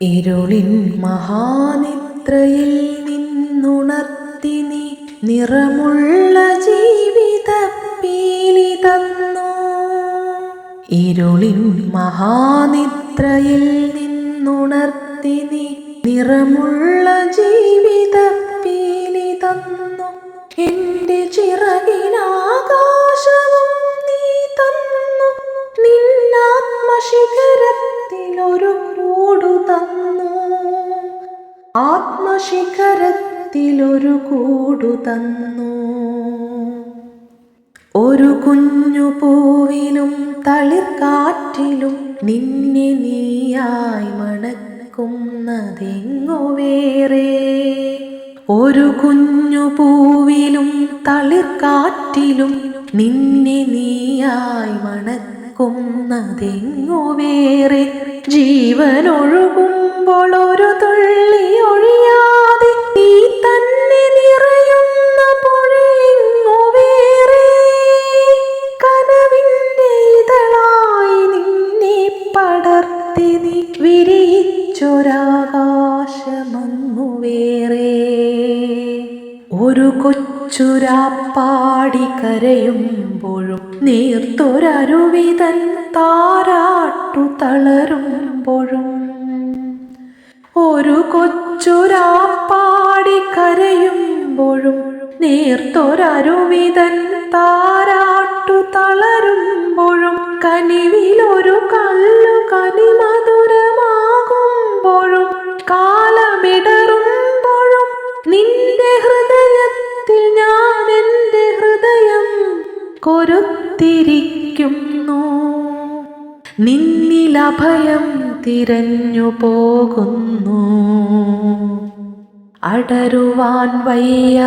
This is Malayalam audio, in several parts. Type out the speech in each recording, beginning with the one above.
ഇരുളിൻ മഹാനിദ്രയിൽ നിന്നുണർത്തി നീ നിറമുള്ള ജീവിത പീലി തന്നു. ഇരുളിൻ മഹാനിദ്രയിൽ നിന്നുണർത്തി നീ നിറമുള്ള ജീവിത പീലി തന്നു. എന്റെ ചിറകിനാകാശവും നിന്നാത്മശിഖരത്തിലൊരു കൂടു തന്നു. ആത്മശിഖരത്തിലൊരു കൂടു തന്നു. ഒരു കുഞ്ഞു പൂവിലും തളിർക്കാറ്റിലും നിന്നെ നീയായി മണക്കുന്നതെങ്ങു വേറെ. ഒരു കുഞ്ഞു പൂവിലും തളിർക്കാറ്റിലും നിന്നെ നീയായി മണക്കുന്നതെങ്ങു വേറെ. ജീവനൊഴുകുമ്പോൾ ഒരു തുള്ളി ഒഴിയാതെ നീ തന്നെ നിറയുന്ന പുഴയെങ്ങു വേറെ. കനവിന്റെ ഇതളായി നിന്നെ പടർത്തി നീ വിരിച്ചൊരാകാശമങ്ങു വേറെ. ഒരു കൊച്ചുരാപ്പാടി കരയുമ്പോഴും നീർത്തൊരരുവിതൻ താരാട്ടു തളരുമ്പോഴും ഒരു കൊച്ചുരാപ്പാടി കരയുമ്പോഴും നീർത്തൊരരുവിതൻ താരാട്ടു തളരുമ്പോഴും കനിവിലൊരു കൊരുത്തിരിക്കുന്നു നിന്നിലഭയം തിരഞ്ഞു പോകുന്നു. അടരുവാൻ വയ്യ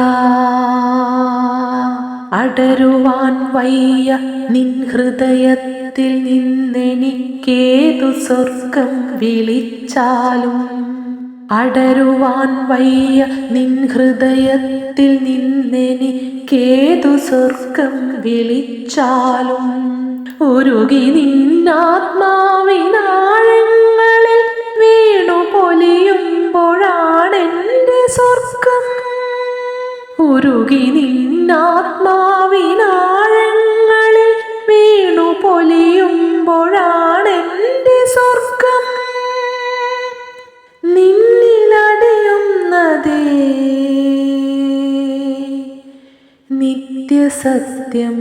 അടരുവാൻ വയ്യ. നിൻ ഹൃദയത്തിൽ നിന്നെനിക്കേതു സ്വർഗം വിളിച്ചാലും അടരുവാൻ വയ്യ. നിൻ ഹൃദയത്തിൽ നിന്നെനിക്കേതു സ്വർഗം വിളിച്ചാലും ഉരുകി നിന്നാത്മാവിനാഴങ്ങളിൽ വീണു പൊലിയുമ്പോഴാണെന്റെ സ്വർഗം. ഉരുകി നിന്നാത്മാവിനാഴങ്ങളിൽ നിത്യസത്യം